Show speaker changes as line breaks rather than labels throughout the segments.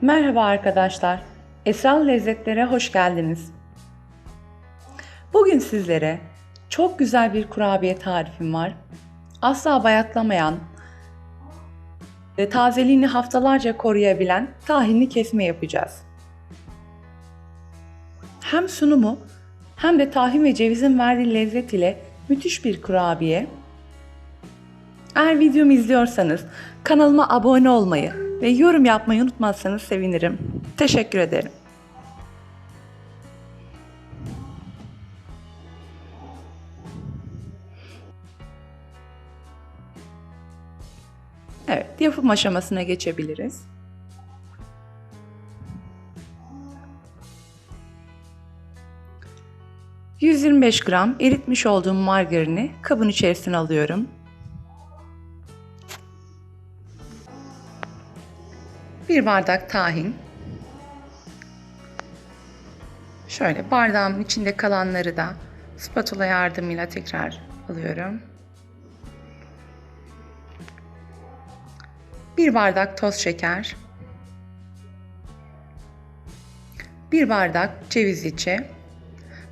Merhaba arkadaşlar. Esral Lezzetlere hoş geldiniz. Bugün sizlere çok güzel bir kurabiye tarifim var. Asla bayatlamayan ve tazeliğini haftalarca koruyabilen tahinli kesme yapacağız. Hem sunumu hem de tahin ve cevizin verdiği lezzet ile müthiş bir kurabiye. Eğer videomu izliyorsanız kanalıma abone olmayı ve yorum yapmayı unutmazsanız sevinirim. Teşekkür ederim. Evet, yapım aşamasına geçebiliriz. ...125 gram eritmiş olduğum margarini kabın içerisine alıyorum. Bir bardak tahin. Şöyle bardağımın içinde kalanları da spatula yardımıyla tekrar alıyorum. Bir bardak toz şeker. Bir bardak ceviz içi.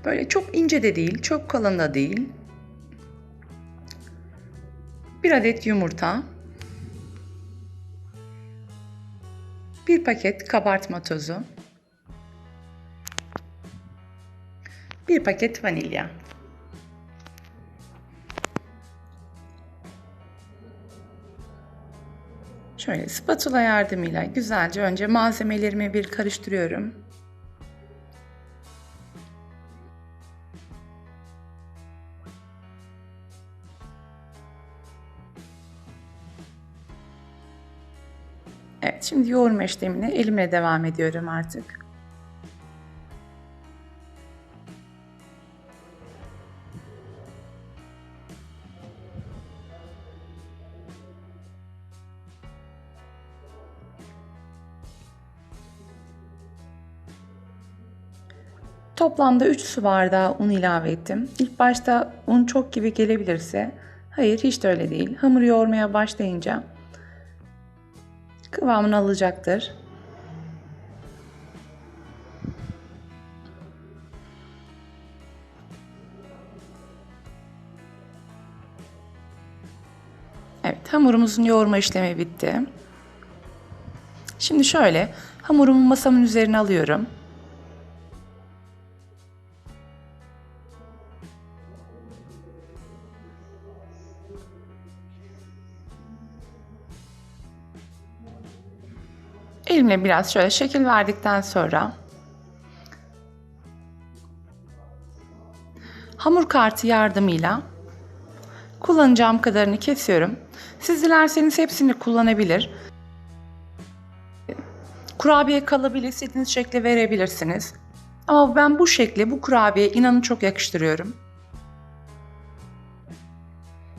Böyle çok ince de değil, çok kalın da değil. Bir adet yumurta. Bir paket kabartma tozu. Bir paket vanilya. Şöyle spatula yardımıyla güzelce önce malzemelerimi bir karıştırıyorum. Evet, şimdi yoğurma işlemine elimle devam ediyorum artık. Toplamda 3 su bardağı un ilave ettim. İlk başta un çok gibi gelebilirse, hayır hiç de öyle değil. Hamur yoğurmaya başlayınca kıvamını alacaktır. Evet, hamurumuzun yoğurma işlemi bitti. Şimdi şöyle, hamurumu masamın üzerine alıyorum. Elimle biraz şöyle şekil verdikten sonra hamur kartı yardımıyla kullanacağım kadarını kesiyorum. Siz dilerseniz hepsini kullanabilir. Kurabiye kalabilir, istediğiniz şekli verebilirsiniz. Ama ben bu şekli, bu kurabiye inanın çok yakıştırıyorum.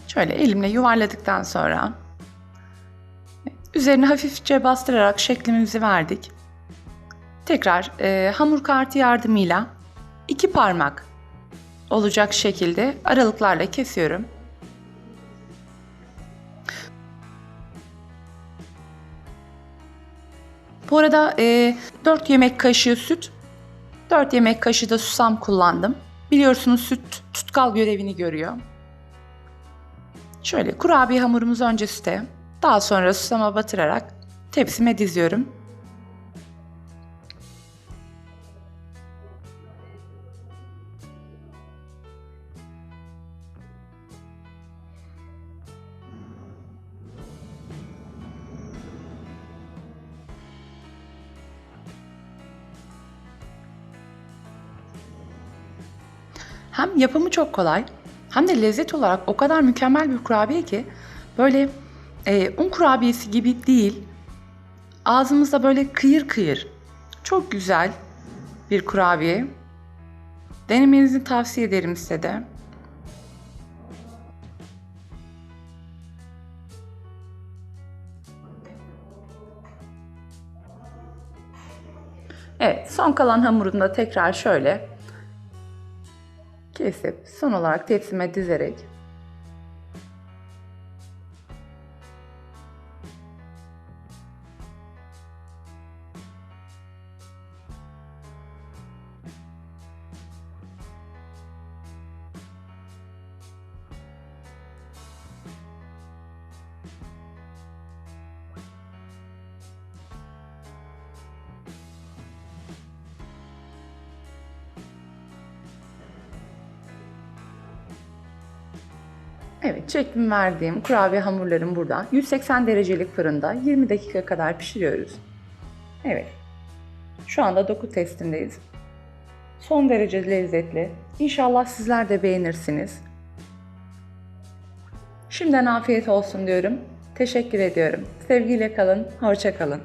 Şöyle elimle yuvarladıktan sonra Üzerine hafifçe bastırarak şeklimizi verdik. Tekrar e, hamur kartı yardımıyla iki parmak olacak şekilde aralıklarla kesiyorum. Bu arada e, 4 yemek kaşığı süt, 4 yemek kaşığı da susam kullandım. Biliyorsunuz süt tutkal görevini görüyor. Şöyle kurabiye hamurumuzu önce süte, daha sonra susama batırarak tepsime diziyorum. Hem yapımı çok kolay hem de lezzet olarak o kadar mükemmel bir kurabiye ki böyle e, un kurabiyesi gibi değil. Ağzımızda böyle kıyır kıyır. Çok güzel bir kurabiye. Denemenizi tavsiye ederim size de. Evet, son kalan hamurunu da tekrar şöyle kesip son olarak tepsime dizerek Evet, çekim verdiğim kurabiye hamurlarım burada. 180 derecelik fırında 20 dakika kadar pişiriyoruz. Evet. Şu anda doku testindeyiz. Son derece lezzetli. İnşallah sizler de beğenirsiniz. Şimdiden afiyet olsun diyorum. Teşekkür ediyorum. Sevgiyle kalın, hoşça kalın.